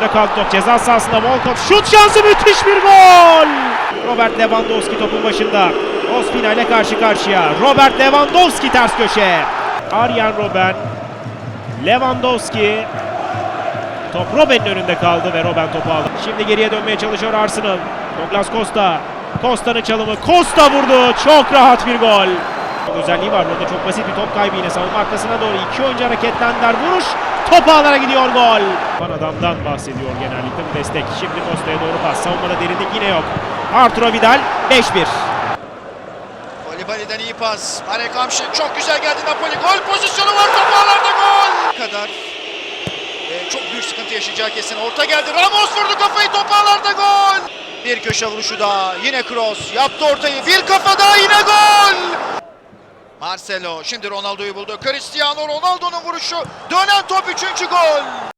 önünde kaldı top. Ceza sahasında Volkov. Şut şansı müthiş bir gol. Robert Lewandowski topun başında. Ospina ile karşı karşıya. Robert Lewandowski ters köşe. Arjen Robben. Lewandowski. Top Robben'in önünde kaldı ve Robben topu aldı. Şimdi geriye dönmeye çalışıyor Arsenal. Douglas Costa. Costa'nın çalımı. Costa vurdu. Çok rahat bir gol. Özelliği var burada çok basit bir top kaybı yine savunma arkasına doğru iki oyuncu hareketlendiler vuruş top ağlara gidiyor gol. Van adamdan bahsediyor genellikle bu destek. Şimdi Costa'ya doğru pas savunmada derinlik yine yok. Arturo Vidal 5-1. Kolibali'den iyi pas. Marek Hamşik çok güzel geldi Napoli. Gol pozisyonu var topağlarda gol. kadar. Ve çok büyük sıkıntı yaşayacağı kesin. Orta geldi. Ramos vurdu kafayı topağlarda gol. Bir köşe vuruşu daha. Yine cross. Yaptı ortayı. Bir kafa daha yine. Marcelo şimdi Ronaldo'yu buldu. Cristiano Ronaldo'nun vuruşu. Dönen top üçüncü gol.